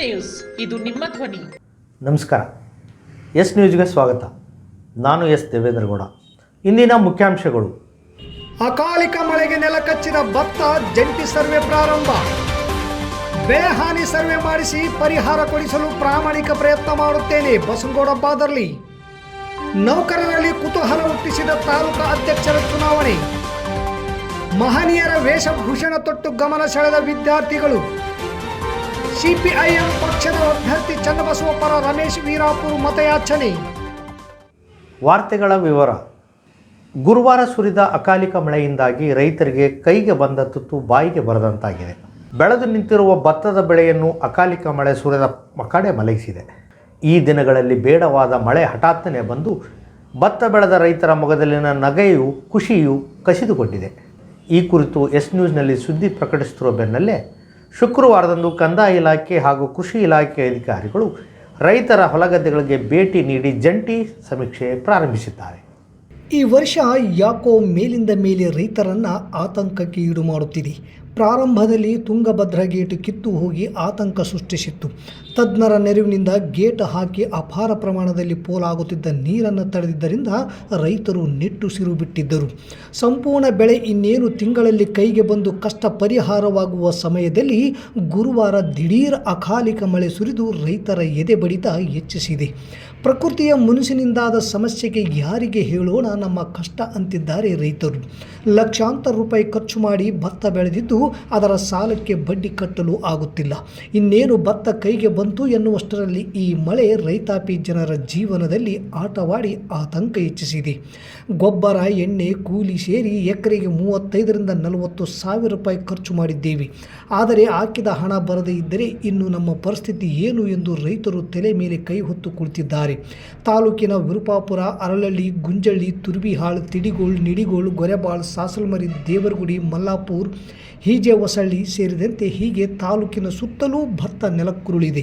News ಇದು ನಿಮ್ಮ ಧ್ವನಿ. ನಮಸ್ಕಾರ. ಎಸ್ ನ್ಯೂಸ್ಗೆ ಸ್ವಾಗತ. ನಾನು ಎಸ್ ದೇವೇಂದ್ರಗೌಡ. ಇಂದಿನ ಮುಖ್ಯಾಂಶಗಳು. ಅಕಾಲಿಕ ಮಳೆಗೆ ನೆಲ ಕಚ್ಚಿದ ಭತ್ತ ಜಂಟಿ ಸರ್ವೆ ಪ್ರಾರಂಭ. ಬೆಳೆ ಹಾನಿ ಸರ್ವೆ ಮಾಡಿಸಿ ಪರಿಹಾರ ಕೊಡಿಸಲು ಪ್ರಾಮಾಣಿಕ ಪ್ರಯತ್ನ ಮಾಡುತ್ತೇನೆ ಬಸನಗೌಡ ಬಾದರ್ಲಿ. ನೌಕರರಲ್ಲಿ ಕುತೂಹಲ ಹುಟ್ಟಿಸಿದ ತಾಲೂಕು ಅಧ್ಯಕ್ಷರ ಚುನಾವಣೆ. ಮಹನೀಯರ ವೇಷಭೂಷಣ ತೊಟ್ಟು ಗಮನ ಸೆಳೆದ ವಿದ್ಯಾರ್ಥಿಗಳು. ಸಿಪಿಐಎಂ ಪಕ್ಷದ ಅಭ್ಯರ್ಥಿ ಚನ್ನಬಸವ ಪರ ರಮೇಶ್ ವೀರಾಪುರ್ ಮತಯಾಚನೆ. ವಾರ್ತೆಗಳ ವಿವರ. ಗುರುವಾರ ಸುರಿದ ಅಕಾಲಿಕ ಮಳೆಯಿಂದಾಗಿ ರೈತರಿಗೆ ಕೈಗೆ ಬಂದ ತುತ್ತು ಬಾಯಿಗೆ ಬರದಂತಾಗಿದೆ. ಬೆಳೆದು ನಿಂತಿರುವ ಭತ್ತದ ಬೆಳೆಯನ್ನು ಅಕಾಲಿಕ ಮಳೆ ಸುರಿದ ಕಡೆ ಮಲಗಿಸಿದೆ. ಈ ದಿನಗಳಲ್ಲಿ ಬೇಡವಾದ ಮಳೆ ಹಠಾತ್ತನೆ ಬಂದು ಭತ್ತ ಬೆಳೆದ ರೈತರ ಮೊಗದಲ್ಲಿನ ನಗೆಯು, ಖುಷಿಯು ಕಸಿದುಕೊಂಡಿದೆ. ಈ ಕುರಿತು ಎಸ್ ನ್ಯೂಸ್ನಲ್ಲಿ ಸುದ್ದಿ ಪ್ರಕಟಿಸುತ್ತಿರುವ ಬೆನ್ನಲ್ಲೇ ಶುಕ್ರವಾರದಂದು ಕಂದಾಯ ಇಲಾಖೆ ಹಾಗೂ ಕೃಷಿ ಇಲಾಖೆ ಅಧಿಕಾರಿಗಳು ರೈತರ ಹೊಲಗದ್ದೆಗಳಿಗೆ ಭೇಟಿ ನೀಡಿ ಜಂಟಿ ಸಮೀಕ್ಷೆ ಪ್ರಾರಂಭಿಸಿದ್ದಾರೆ. ಈ ವರ್ಷ ಯಾಕೋ ಮೇಲಿಂದ ಮೇಲೆ ರೈತರನ್ನ ಆತಂಕಕ್ಕೆ ಈಡು ಮಾಡುತ್ತಿದೆ. ಪ್ರಾರಂಭದಲ್ಲಿ ತುಂಗಭದ್ರಾ ಗೇಟ್ ಕಿತ್ತು ಹೋಗಿ ಆತಂಕ ಸೃಷ್ಟಿಸಿತ್ತು. ತಜ್ಞರ ನೆರವಿನಿಂದ ಗೇಟ್ ಹಾಕಿ ಅಪಾರ ಪ್ರಮಾಣದಲ್ಲಿ ಪೋಲಾಗುತ್ತಿದ್ದ ನೀರನ್ನು ತಡೆದಿದ್ದರಿಂದ ರೈತರು ನಿಟ್ಟುಸಿರು ಬಿಟ್ಟಿದ್ದರು. ಸಂಪೂರ್ಣ ಬೆಳೆ ಇನ್ನೇನು ತಿಂಗಳಲ್ಲಿ ಕೈಗೆ ಬಂದು ಕಷ್ಟ ಪರಿಹಾರವಾಗುವ ಸಮಯದಲ್ಲಿ ಗುರುವಾರ ದಿಢೀರ್ ಅಕಾಲಿಕ ಮಳೆ ಸುರಿದು ರೈತರ ಎದೆ ಬಡಿತ ಹೆಚ್ಚಿಸಿದೆ. ಪ್ರಕೃತಿಯ ಮುನಿಸಿನಿಂದಾದ ಸಮಸ್ಯೆಗೆ ಯಾರಿಗೆ ಹೇಳೋಣ ನಮ್ಮ ಕಷ್ಟ ಅಂತಿದ್ದಾರೆ ರೈತರು. ಲಕ್ಷಾಂತರ ರೂಪಾಯಿ ಖರ್ಚು ಮಾಡಿ ಭತ್ತ ಬೆಳೆದಿದ್ದು ಅದರ ಸಾಲಕ್ಕೆ ಬಡ್ಡಿ ಕಟ್ಟಲು ಆಗುತ್ತಿಲ್ಲ. ಇನ್ನೇನು ಭತ್ತ ಕೈಗೆ ಬಂತು ಎನ್ನುವಷ್ಟರಲ್ಲಿ ಈ ಮಳೆ ರೈತಾಪಿ ಜನರ ಜೀವನದಲ್ಲಿ ಆಟವಾಡಿ ಆತಂಕ ಹೆಚ್ಚಿಸಿದೆ. ಗೊಬ್ಬರ, ಎಣ್ಣೆ, ಕೂಲಿ ಸೇರಿ ಎಕರೆಗೆ ಮೂವತ್ತೈದರಿಂದ ನಲವತ್ತು ಸಾವಿರ ರೂಪಾಯಿ ಖರ್ಚು ಮಾಡಿದ್ದೇವೆ. ಆದರೆ ಹಾಕಿದ ಹಣ ಬರದೇ ಇದ್ದರೆ ಇನ್ನು ನಮ್ಮ ಪರಿಸ್ಥಿತಿ ಏನು ಎಂದು ರೈತರು ತಲೆ ಮೇಲೆ ಕೈ ಹೊತ್ತು ಕುಳಿತಿದ್ದಾರೆ. ತಾಲೂಕಿನ ವಿರುಪಾಪುರ, ಅರಳಳ್ಳಿ, ಗುಂಜಳ್ಳಿ, ತುರ್ಬಿಹಾಳ್, ತಿಡಿಗೋಳ್, ನಿಡಿಗೋಳ್, ಗೊರೆಬಾಳ್, ಸಾಸಲ್ಮರಿ, ದೇವರಗುಡಿ, ಮಲ್ಲಾಪುರ್, ಹೀಜೆ ಹೊಸಳ್ಳಿ ಸೇರಿದಂತೆ ಹೀಗೆ ತಾಲೂಕಿನ ಸುತ್ತಲೂ ಭತ್ತ ನೆಲಕ್ಕುರುಳಿದೆ.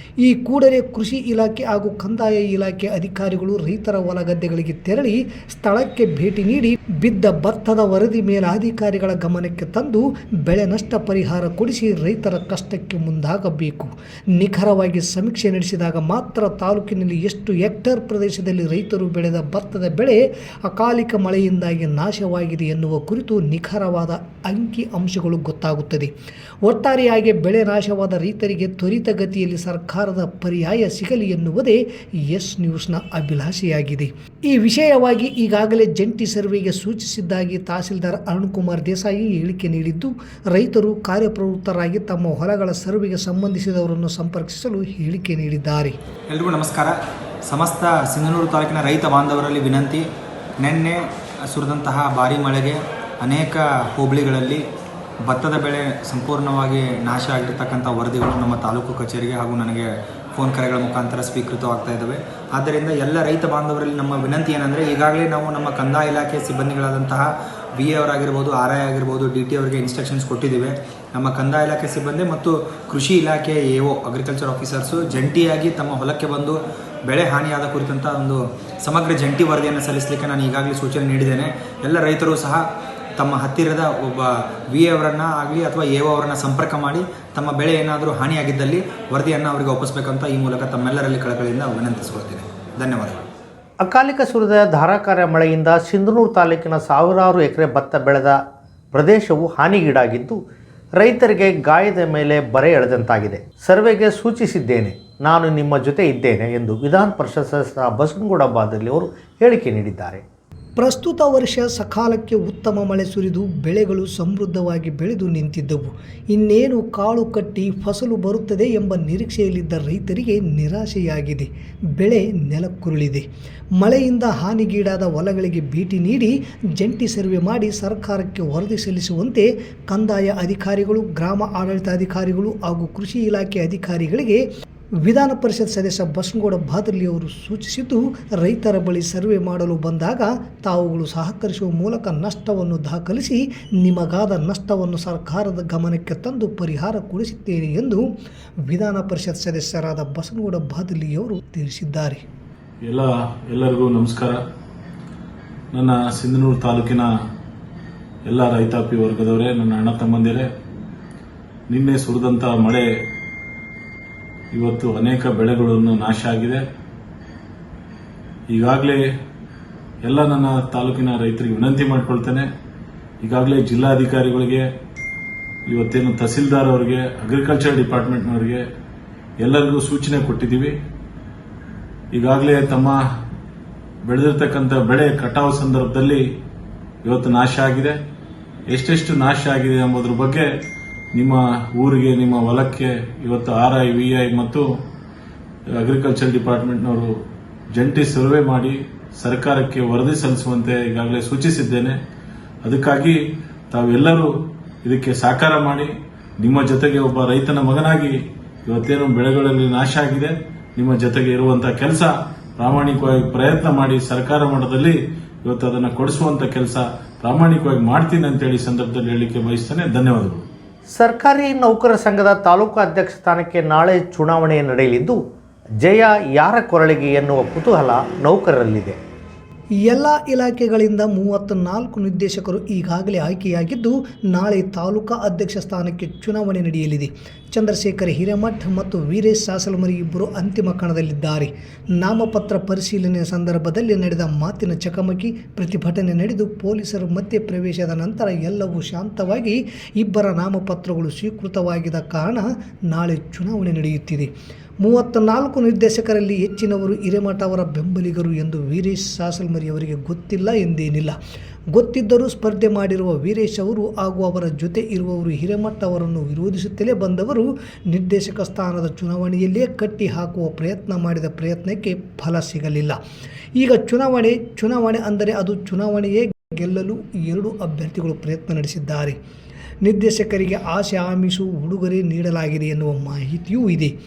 ಈ ಕೂಡಲೇ ಕೃಷಿ ಇಲಾಖೆ ಹಾಗೂ ಕಂದಾಯ ಇಲಾಖೆ ಅಧಿಕಾರಿಗಳು ರೈತರ ಹೊಲಗದ್ದೆಗಳಿಗೆ ತೆರಳಿ ಸ್ಥಳಕ್ಕೆ ಭೇಟಿ ನೀಡಿ ಬಿದ್ದ ಭತ್ತದ ವರದಿ ಮೇಲಾಧಿಕಾರಿಗಳ ಗಮನಕ್ಕೆ ತಂದು ಬೆಳೆ ನಷ್ಟ ಪರಿಹಾರ ಕೊಡಿಸಿ ರೈತರ ಕಷ್ಟಕ್ಕೆ ಮುಂದಾಗಬೇಕು. ನಿಖರವಾಗಿ ಸಮೀಕ್ಷೆ ನಡೆಸಿದಾಗ ಮಾತ್ರ ತಾಲೂಕಿನಲ್ಲಿ ಎಷ್ಟು ಹೆಕ್ಟೇರ್ ಪ್ರದೇಶದಲ್ಲಿ ರೈತರು ಬೆಳೆದ ಭತ್ತದ ಬೆಳೆ ಅಕಾಲಿಕ ಮಳೆಯಿಂದಾಗಿ ನಾಶವಾಗಿದೆ ಎನ್ನುವ ಕುರಿತು ನಿಖರವಾದ ಅಂಕಿ ಅಂಶಗಳು ಗೊತ್ತಾಗುತ್ತದೆ. ಒಟ್ಟಾರೆಯಾಗಿ ಬೆಳೆ ನಾಶವಾದ ರೈತರಿಗೆ ತ್ವರಿತಗತಿಯಲ್ಲಿ ಸರ್ಕಾರದ ಪರ್ಯಾಯ ಸಿಗಲಿ ಎನ್ನುವುದೇ ಎಸ್ ನ್ಯೂಸ್ನ ಅಭಿಲಾಷೆಯಾಗಿದೆ. ಈ ವಿಷಯವಾಗಿ ಈಗಾಗಲೇ ಜಂಟಿ ಸರ್ವೆಗೆ ಸೂಚಿಸಿದ್ದಾಗಿ ತಹಸೀಲ್ದಾರ್ ಅರುಣ್ ಕುಮಾರ್ ದೇಸಾಯಿ ಹೇಳಿಕೆ ನೀಡಿದ್ದು, ರೈತರು ಕಾರ್ಯಪ್ರವೃತ್ತರಾಗಿ ತಮ್ಮ ಹೊಲಗಳ ಸರ್ವೆಗೆ ಸಂಬಂಧಿಸಿದವರನ್ನು ಸಂಪರ್ಕಿಸಲು ಹೇಳಿಕೆ ನೀಡಿದ್ದಾರೆ. ಎಲ್ರಿಗೂ ನಮಸ್ಕಾರ. ಸಮಸ್ತ ಸಿಂಗನೂರು ತಾಲೂಕಿನ ರೈತ ಬಾಂಧವರಲ್ಲಿ ವಿನಂತಿ, ನಿನ್ನೆ ಸುರಿದಂತಹ ಭಾರಿ ಮಳೆಗೆ ಅನೇಕ ಹೋಬಳಿಗಳಲ್ಲಿ ಭತ್ತದ ಬೆಳೆ ಸಂಪೂರ್ಣವಾಗಿ ನಾಶ ಆಗಿರ್ತಕ್ಕಂಥ ವರದಿಗಳು ನಮ್ಮ ತಾಲೂಕು ಕಚೇರಿಗೆ ಹಾಗೂ ನನಗೆ ಫೋನ್ ಕರೆಗಳ ಮುಖಾಂತರ ಸ್ವೀಕೃತವಾಗ್ತಾ ಇದ್ದಾವೆ. ಆದ್ದರಿಂದ ಎಲ್ಲ ರೈತ ಬಾಂಧವರಲ್ಲಿ ನಮ್ಮ ವಿನಂತಿ ಏನಂದರೆ, ಈಗಾಗಲೇ ನಾವು ನಮ್ಮ ಕಂದಾಯ ಇಲಾಖೆ ಸಿಬ್ಬಂದಿಗಳಾದಂತಹ ಬಿ ಎ ಅವರಾಗಿರ್ಬೋದು ಆರ್ ಐ ಆಗಿರ್ಬೋದು ಡಿ ಟಿ ಅವರಿಗೆ ಇನ್ಸ್ಟ್ರಕ್ಷನ್ಸ್ ಕೊಟ್ಟಿದ್ದೀವಿ. ನಮ್ಮ ಕಂದಾಯ ಇಲಾಖೆ ಸಿಬ್ಬಂದಿ ಮತ್ತು ಕೃಷಿ ಇಲಾಖೆ ಎ ಒ ಅಗ್ರಿಕಲ್ಚರ್ ಆಫೀಸರ್ಸು ಜಂಟಿಯಾಗಿ ತಮ್ಮ ಹೊಲಕ್ಕೆ ಬಂದು ಬೆಳೆ ಹಾನಿಯಾದ ಕುರಿತಂಥ ಒಂದು ಸಮಗ್ರ ಜಂಟಿ ವರದಿಯನ್ನು ಸಲ್ಲಿಸಲಿಕ್ಕೆ ನಾನು ಈಗಾಗಲೇ ಸೂಚನೆ ನೀಡಿದ್ದೇನೆ. ಎಲ್ಲ ರೈತರು ಸಹ ತಮ್ಮ ಹತ್ತಿರದ ಒಬ್ಬ ವಿ ಅವರನ್ನು ಆಗಲಿ ಅಥವಾ ಎ ಅವರನ್ನು ಸಂಪರ್ಕ ಮಾಡಿ ತಮ್ಮ ಬೆಳೆ ಏನಾದರೂ ಹಾನಿಯಾಗಿದ್ದಲ್ಲಿ ವರದಿಯನ್ನು ಅವರಿಗೆ ಒಪ್ಪಿಸಬೇಕಂತ ಈ ಮೂಲಕ ತಮ್ಮೆಲ್ಲರಲ್ಲಿ ಕಳಕಳಿಯಿಂದ ವಿನಂತಿಸಿಕೊಳ್ತೀನಿ ಧನ್ಯವಾದಗಳು. ಅಕಾಲಿಕ ಸುರಿದ ಧಾರಾಕಾರ ಮಳೆಯಿಂದ ಸಿಂಧನೂರು ತಾಲೂಕಿನ ಸಾವಿರಾರು ಎಕರೆ ಭತ್ತ ಬೆಳೆದ ಪ್ರದೇಶವು ಹಾನಿಗೀಡಾಗಿದ್ದು, ರೈತರಿಗೆ ಗಾಯದ ಮೇಲೆ ಬರೆ ಎಳೆದಂತಾಗಿದೆ. ಸರ್ವೆಗೆ ಸೂಚಿಸಿದ್ದೇನೆ, ನಾನು ನಿಮ್ಮ ಜೊತೆ ಇದ್ದೇನೆ ಎಂದು ವಿಧಾನ ಪರಿಷತ್ ಸದಸ್ಯ ಬಸವನಗೌಡ ಬಾದಲ್ಲಿ ಅವರು ಹೇಳಿಕೆ ನೀಡಿದ್ದಾರೆ. ಪ್ರಸ್ತುತ ವರ್ಷ ಸಕಾಲಕ್ಕೆ ಉತ್ತಮ ಮಳೆ ಸುರಿದು ಬೆಳೆಗಳು ಸಮೃದ್ಧವಾಗಿ ಬೆಳೆದು ನಿಂತಿದ್ದವು. ಇನ್ನೇನು ಕಾಳು ಕಟ್ಟಿ ಫಸಲು ಬರುತ್ತದೆ ಎಂಬ ನಿರೀಕ್ಷೆಯಲ್ಲಿದ್ದ ರೈತರಿಗೆ ನಿರಾಶೆಯಾಗಿದೆ. ಬೆಳೆ ನೆಲಕ್ಕುರುಳಿದೆ. ಮಳೆಯಿಂದ ಹಾನಿಗೀಡಾದ ಹೊಲಗಳಿಗೆ ಭೇಟಿ ನೀಡಿ ಜಂಟಿ ಸರ್ವೆ ಮಾಡಿ ಸರ್ಕಾರಕ್ಕೆ ವರದಿ ಸಲ್ಲಿಸುವಂತೆ ಕಂದಾಯ ಅಧಿಕಾರಿಗಳು, ಗ್ರಾಮ ಆಡಳಿತಾಧಿಕಾರಿಗಳು ಹಾಗೂ ಕೃಷಿ ಇಲಾಖೆ ಅಧಿಕಾರಿಗಳಿಗೆ ವಿಧಾನ ಪರಿಷತ್ ಸದಸ್ಯ ಬಸನಗೌಡ ಬಾದರ್ಲಿ ಅವರು ಸೂಚಿಸಿದ್ದು, ರೈತರ ಬಳಿ ಸರ್ವೆ ಮಾಡಲು ಬಂದಾಗ ತಾವುಗಳು ಸಹಕರಿಸುವ ಮೂಲಕ ನಷ್ಟವನ್ನು ದಾಖಲಿಸಿ ನಿಮಗಾದ ನಷ್ಟವನ್ನು ಸರ್ಕಾರದ ಗಮನಕ್ಕೆ ತಂದು ಪರಿಹಾರ ಕೊಡಿಸುತ್ತೇನೆ ಎಂದು ವಿಧಾನ ಪರಿಷತ್ ಸದಸ್ಯರಾದ ಬಸನಗೌಡ ಬಾದಲಿಯವರು ತಿಳಿಸಿದ್ದಾರೆ. ಎಲ್ಲ, ಎಲ್ಲರಿಗೂ ನಮಸ್ಕಾರ. ನನ್ನ ಸಿಂಧನೂರು ತಾಲೂಕಿನ ಎಲ್ಲ ರೈತಾಪಿ ವರ್ಗದವರೇ, ನನ್ನ ಅಣ್ಣ ತಮ್ಮಂದಿರೇ, ನಿನ್ನೆ ಸುರಿದಂಥ ಮಳೆ ಇವತ್ತು ಅನೇಕ ಬೆಳೆಗಳನ್ನು ನಾಶ ಆಗಿದೆ. ಈಗಾಗಲೇ ಎಲ್ಲ ನನ್ನ ತಾಲೂಕಿನ ರೈತರಿಗೆ ವಿನಂತಿ ಮಾಡಿಕೊಳ್ತೇನೆ. ಈಗಾಗಲೇ ಜಿಲ್ಲಾಧಿಕಾರಿಗಳಿಗೆ, ಇವತ್ತೇನು ತಹಸೀಲ್ದಾರ್ ಅವರಿಗೆ ಅಗ್ರಿಕಲ್ಚರ್ ಡಿಪಾರ್ಟ್ಮೆಂಟ್ನವರಿಗೆ ಎಲ್ಲರಿಗೂ ಸೂಚನೆ ಕೊಟ್ಟಿದ್ದೀವಿ. ಈಗಾಗಲೇ ತಮ್ಮ ಬೆಳೆದಿರ್ತಕ್ಕಂಥ ಬೆಳೆ ಕಟಾವು ಸಂದರ್ಭದಲ್ಲಿ ಇವತ್ತು ನಾಶ ಆಗಿದೆ. ಎಷ್ಟೆಷ್ಟು ನಾಶ ಆಗಿದೆ ಎಂಬುದ್ರ ಬಗ್ಗೆ ನಿಮ್ಮ ಊರಿಗೆ, ನಿಮ್ಮ ಹೊಲಕ್ಕೆ ಇವತ್ತು ಆರ್ ಐ ವಿ ಐ ಮತ್ತು ಅಗ್ರಿಕಲ್ಚರ್ ಡಿಪಾರ್ಟ್ಮೆಂಟ್ನವರು ಜಂಟಿ ಸರ್ವೆ ಮಾಡಿ ಸರ್ಕಾರಕ್ಕೆ ವರದಿ ಸಲ್ಲಿಸುವಂತೆ ಈಗಾಗಲೇ ಸೂಚಿಸಿದ್ದೇನೆ. ಅದಕ್ಕಾಗಿ ತಾವೆಲ್ಲರೂ ಇದಕ್ಕೆ ಸಾಕಾರ ಮಾಡಿ, ನಿಮ್ಮ ಜೊತೆಗೆ ಒಬ್ಬ ರೈತನ ಮಗನಾಗಿ ಇವತ್ತೇನು ಬೆಳೆಗಳಲ್ಲಿ ನಾಶ ಆಗಿದೆ, ನಿಮ್ಮ ಜೊತೆಗೆ ಇರುವಂತಹ ಕೆಲಸ ಪ್ರಾಮಾಣಿಕವಾಗಿ ಪ್ರಯತ್ನ ಮಾಡಿ ಸರ್ಕಾರ ಮಟ್ಟದಲ್ಲಿ ಇವತ್ತು ಅದನ್ನು ಕೊಡಿಸುವಂತ ಕೆಲಸ ಪ್ರಾಮಾಣಿಕವಾಗಿ ಮಾಡ್ತೀನಿ ಅಂತೇಳಿ ಸಂದರ್ಭದಲ್ಲಿ ಹೇಳಲಿಕ್ಕೆ ಬಯಸ್ತೇನೆ. ಧನ್ಯವಾದಗಳು. ಸರ್ಕಾರಿ ನೌಕರ ಸಂಘದ ತಾಲೂಕು ಅಧ್ಯಕ್ಷ ಸ್ಥಾನಕ್ಕೆ ನಾಳೆ ಚುನಾವಣೆ ನಡೆಯಲಿದ್ದು, ಜಯ ಯಾರ ಕೊರಳಿಗೆ ಎನ್ನುವ ಕುತೂಹಲ ನೌಕರರಲ್ಲಿದೆ. ಎಲ್ಲ ಇಲಾಖೆಗಳಿಂದ ಮೂವತ್ತ್ನಾಲ್ಕು ನಿರ್ದೇಶಕರು ಈಗಾಗಲೇ ಆಯ್ಕೆಯಾಗಿದ್ದು, ನಾಳೆ ತಾಲೂಕಾ ಅಧ್ಯಕ್ಷ ಸ್ಥಾನಕ್ಕೆ ಚುನಾವಣೆ ನಡೆಯಲಿದೆ. ಚಂದ್ರಶೇಖರ್ ಹಿರೇಮಠ್ ಮತ್ತು ವೀರೇಶ್ ಸಾಸಲಮರಿ ಇಬ್ಬರು ಅಂತಿಮ ಕಣದಲ್ಲಿದ್ದಾರೆ. ನಾಮಪತ್ರ ಪರಿಶೀಲನೆ ಸಂದರ್ಭದಲ್ಲಿ ನಡೆದ ಮಾತಿನ ಚಕಮಕಿ, ಪ್ರತಿಭಟನೆ ನಡೆದು ಪೊಲೀಸರು ಮಧ್ಯೆ ಪ್ರವೇಶದ ನಂತರ ಎಲ್ಲವೂ ಶಾಂತವಾಗಿ ಇಬ್ಬರ ನಾಮಪತ್ರಗಳು ಸ್ವೀಕೃತವಾಗಿದ್ದ ಕಾರಣ ನಾಳೆ ಚುನಾವಣೆ ನಡೆಯುತ್ತಿದೆ. ಮೂವತ್ತ ನಾಲ್ಕು ನಿರ್ದೇಶಕರಲ್ಲಿ ಹೆಚ್ಚಿನವರು ಹಿರೇಮಠ ಅವರ ಬೆಂಬಲಿಗರು ಎಂದು ವೀರೇಶ್ ಸಾಸಲ್ಮರಿ ಅವರಿಗೆ ಗೊತ್ತಿಲ್ಲ ಎಂದೇನಿಲ್ಲ. ಗೊತ್ತಿದ್ದರೂ ಸ್ಪರ್ಧೆ ಮಾಡಿರುವ ವೀರೇಶ್ ಅವರು ಹಾಗೂ ಅವರ ಜೊತೆ ಇರುವವರು ಹಿರೇಮಠ ಅವರನ್ನು ವಿರೋಧಿಸುತ್ತಲೇ ಬಂದವರು ನಿರ್ದೇಶಕ ಸ್ಥಾನದ ಚುನಾವಣೆಯಲ್ಲೇ ಕಟ್ಟಿ ಹಾಕುವ ಪ್ರಯತ್ನ ಮಾಡಿದ ಪ್ರಯತ್ನಕ್ಕೆ ಫಲ ಸಿಗಲಿಲ್ಲ. ಈಗ ಚುನಾವಣೆ ಚುನಾವಣೆ ಅಂದರೆ ಅದು ಚುನಾವಣೆಯೇ ಗೆಲ್ಲಲು ಎರಡು ಅಭ್ಯರ್ಥಿಗಳು ಪ್ರಯತ್ನ ನಡೆಸಿದ್ದಾರೆ. ನಿರ್ದೇಶಕರಿಗೆ ಆಸೆ ಆಮಿಸು ಉಡುಗೊರೆ ನೀಡಲಾಗಿದೆ ಎನ್ನುವ ಮಾಹಿತಿಯೂ ಇದೆ.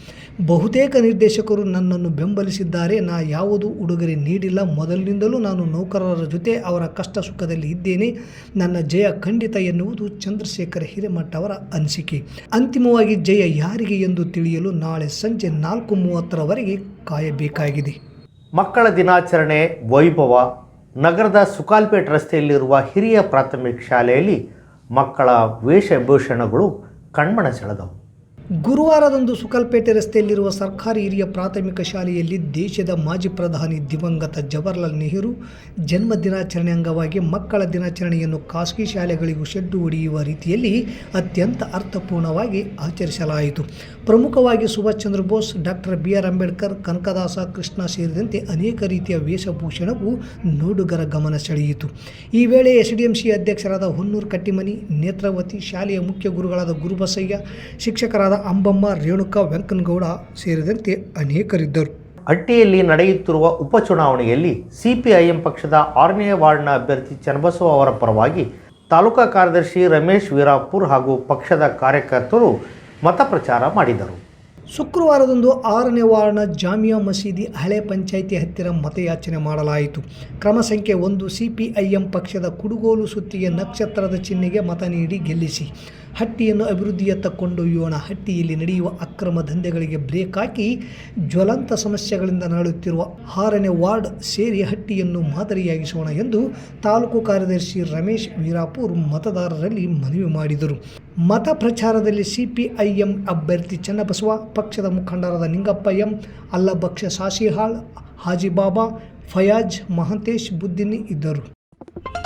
ಬಹುತೇಕ ನಿರ್ದೇಶಕರು ನನ್ನನ್ನು ಬೆಂಬಲಿಸಿದ್ದಾರೆ. ನಾ ಯಾವುದು ಉಡುಗೊರೆ ನೀಡಿಲ್ಲ. ಮೊದಲಿನಿಂದಲೂ ನಾನು ನೌಕರರ ಜೊತೆ ಅವರ ಕಷ್ಟ ಸುಖದಲ್ಲಿ ಇದ್ದೇನೆ. ನನ್ನ ಜಯ ಖಂಡಿತ ಎನ್ನುವುದು ಚಂದ್ರಶೇಖರ್ ಹಿರೇಮಠ ಅವರ ಅನಿಸಿಕೆ. ಅಂತಿಮವಾಗಿ ಜಯ ಯಾರಿಗೆ ಎಂದು ತಿಳಿಯಲು ನಾಳೆ ಸಂಜೆ ನಾಲ್ಕು ಮೂವತ್ತರವರೆಗೆ ಕಾಯಬೇಕಾಗಿದೆ. ಮಕ್ಕಳ ದಿನಾಚರಣೆ ವೈಭವ ನಗರದ ಸುಕಾಲ್ಪೇಟ್ ರಸ್ತೆಯಲ್ಲಿರುವ ಹಿರಿಯ ಪ್ರಾಥಮಿಕ ಶಾಲೆಯಲ್ಲಿ ಮಕ್ಕಳ ವೇಷಭೂಷಣಗಳು ಕಣ್ಮನ ಸೆಳೆದವು. ಗುರುವಾರದಂದು ಸುಕಲ್ಪೇಟೆ ರಸ್ತೆಯಲ್ಲಿರುವ ಸರ್ಕಾರಿ ಹಿರಿಯ ಪ್ರಾಥಮಿಕ ಶಾಲೆಯಲ್ಲಿ ದೇಶದ ಮಾಜಿ ಪ್ರಧಾನಿ ದಿವಂಗತ ಜವಹರ್ಲಾಲ್ ನೆಹರು ಜನ್ಮ ದಿನಾಚರಣೆ ಅಂಗವಾಗಿ ಮಕ್ಕಳ ದಿನಾಚರಣೆಯನ್ನು ಖಾಸಗಿ ಶಾಲೆಗಳಿಗೂ ಶೆಡ್ಡು ಹೊಡೆಯುವ ರೀತಿಯಲ್ಲಿ ಅತ್ಯಂತ ಅರ್ಥಪೂರ್ಣವಾಗಿ ಆಚರಿಸಲಾಯಿತು. ಪ್ರಮುಖವಾಗಿ Subhash Chandra Bose, doctor B R Ambedkar, Kanakadasa Krishna ಸೇರಿದಂತೆ ಅನೇಕ ರೀತಿಯ ವೇಷಭೂಷಣವು ನೋಡುಗರ ಗಮನ ಸೆಳೆಯಿತು. ಈ ವೇಳೆ ಎಸ್ಡಿಎಂಸಿ ಅಧ್ಯಕ್ಷರಾದ ಹೊನ್ನೂರು ಕಟ್ಟಿಮನಿ, ನೇತ್ರಾವತಿ ಶಾಲೆಯ ಮುಖ್ಯ ಗುರುಗಳಾದ ಗುರುಬಸಯ್ಯ, ಶಿಕ್ಷಕರಾದ ಅಂಬಮ್ಮ ರೇಣುಕಾ ವೆಂಕನಗೌಡ ಸೇರಿದಂತೆ ಅನೇಕರಿದ್ದರು. ಅಟ್ಟಿಯಲ್ಲಿ ನಡೆಯುತ್ತಿರುವ ಉಪಚುನಾವಣೆಯಲ್ಲಿ ಸಿಪಿಐಎಂ ಪಕ್ಷದ ಆರನೇ ವಾರ್ಡ್ನ ಅಭ್ಯರ್ಥಿ ಚನ್ನಬಸವ ಅವರ ಪರವಾಗಿ ತಾಲೂಕಾ ಕಾರ್ಯದರ್ಶಿ ರಮೇಶ್ ವೀರಾಪುರ್ ಹಾಗೂ ಪಕ್ಷದ ಕಾರ್ಯಕರ್ತರು ಮತಪ್ರಚಾರ ಮಾಡಿದರು. ಶುಕ್ರವಾರದಂದು ಆರನೇ ವಾರ್ಡ್ನ ಜಾಮಿಯಾ ಮಸೀದಿ ಹಳೆ ಪಂಚಾಯಿತಿ ಹತ್ತಿರ ಮತಯಾಚನೆ ಮಾಡಲಾಯಿತು. ಕ್ರಮ ಸಂಖ್ಯೆ ಒಂದು ಸಿಪಿಐಎಂ ಪಕ್ಷದ ಕುಡುಗೋಲು ಸುತ್ತಿಗೆ ನಕ್ಷತ್ರದ ಚಿಹ್ನೆಗೆ ಮತ ನೀಡಿ ಗೆಲ್ಲಿಸಿ. ಹಟ್ಟಿಯನ್ನು ಅಭಿವೃದ್ಧಿಯತ್ತ ಕೊಂಡೊಯ್ಯೋಣ. ಹಟ್ಟಿಯಲ್ಲಿ ನಡೆಯುವ ಅಕ್ರಮ ದಂಧೆಗಳಿಗೆ ಬ್ರೇಕ್ ಹಾಕಿ ಜ್ವಲಂತ ಸಮಸ್ಯೆಗಳಿಂದ ನರಳುತ್ತಿರುವ ಆರನೇ ವಾರ್ಡ್ ಸೇರಿ ಹಟ್ಟಿಯನ್ನು ಮಾದರಿಯಾಗಿಸೋಣ ಎಂದು ತಾಲೂಕು ಕಾರ್ಯದರ್ಶಿ ರಮೇಶ್ ವೀರಾಪುರ್ ಮತದಾರರಲ್ಲಿ ಮನವಿ ಮಾಡಿದರು. ಮತ ಪ್ರಚಾರದಲ್ಲಿ ಸಿಪಿಐಎಂ ಅಭ್ಯರ್ಥಿ ಚನ್ನಬಸವ, ಪಕ್ಷದ ಮುಖಂಡರಾದ ನಿಂಗಪ್ಪ ಎಂ, ಅಲ್ಲಭಕ್ಷ ಸಾಸಿಹಾಳ್ ಹಾಜಿಬಾಬಾ, ಫಯಾಜ್ ಮಹಂತೇಶ್ ಬುದ್ದಿನಿ ಇದ್ದರು.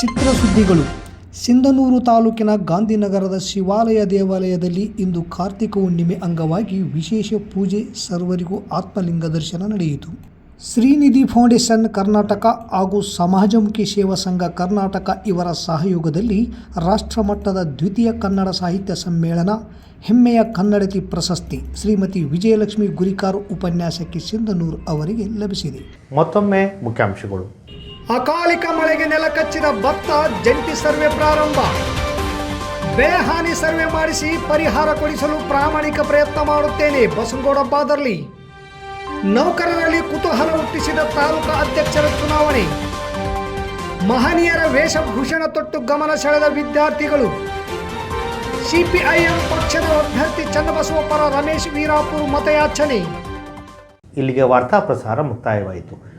ಚಿತ್ರಸುದ್ದಿಗಳು ಸಿಂಧನೂರು ತಾಲೂಕಿನ ಗಾಂಧಿನಗರದ ಶಿವಾಲಯ ದೇವಾಲಯದಲ್ಲಿ ಇಂದು ಕಾರ್ತಿಕ ಹುಣ್ಣಿಮೆ ಅಂಗವಾಗಿ ವಿಶೇಷ ಪೂಜೆ ಸರ್ವರಿಗೂ ಆತ್ಮಲಿಂಗ ದರ್ಶನ ನಡೆಯಿತು. ಶ್ರೀನಿಧಿ ಫೌಂಡೇಶನ್ ಕರ್ನಾಟಕ ಹಾಗೂ ಸಮಾಜಮುಖಿ ಸೇವಾ ಸಂಘ ಕರ್ನಾಟಕ ಇವರ ಸಹಯೋಗದಲ್ಲಿ ರಾಷ್ಟ್ರಮಟ್ಟದ ದ್ವಿತೀಯ ಕನ್ನಡ ಸಾಹಿತ್ಯ ಸಮ್ಮೇಳನ, ಹೆಮ್ಮೆಯ ಕನ್ನಡತಿ ಪ್ರಶಸ್ತಿ ಶ್ರೀಮತಿ ವಿಜಯಲಕ್ಷ್ಮಿ ಗುರಿಕಾರು ಉಪನ್ಯಾಸಕ್ಕೆ ಸಿಂಧನೂರು ಅವರಿಗೆ ಲಭಿಸಿದೆ. ಮತ್ತೊಮ್ಮೆ ಮುಖ್ಯಾಂಶಗಳು. ಅಕಾಲಿಕ ಮಳೆಗೆ ನೆಲ ಕಚ್ಚಿದ ಭತ್ತ ಜಂಟಿ ಸರ್ವೆ ಪ್ರಾರಂಭ. ಬೆಳೆ ಹಾನಿ ಸರ್ವೆ ಮಾಡಿಸಿ ಪರಿಹಾರ ಕೊಡಿಸಲು ಪ್ರಾಮಾಣಿಕ ಪ್ರಯತ್ನ ಮಾಡುತ್ತೇನೆ ಬಸನಗೌಡ ನೌಕರರಲ್ಲಿ ಕುತೂಹಲ ಹುಟ್ಟಿಸಿದ ತಾಲೂಕು ಅಧ್ಯಕ್ಷರ ಚುನಾವಣೆ. ಮಹನೀಯರ ವೇಷಭೂಷಣ ತೊಟ್ಟು ಗಮನ ಸೆಳೆದ ವಿದ್ಯಾರ್ಥಿಗಳು. ಸಿಪಿಐಎಂ ಪಕ್ಷದ ಅಭ್ಯರ್ಥಿ ಚನ್ನಬಸವ ಪರ ರಮೇಶ್ ವೀರಾಪುರ್ ಮತಯಾಚನೆ. ಇಲ್ಲಿಗೆ ವಾರ್ತಾ ಪ್ರಸಾರ ಮುಕ್ತಾಯವಾಯಿತು.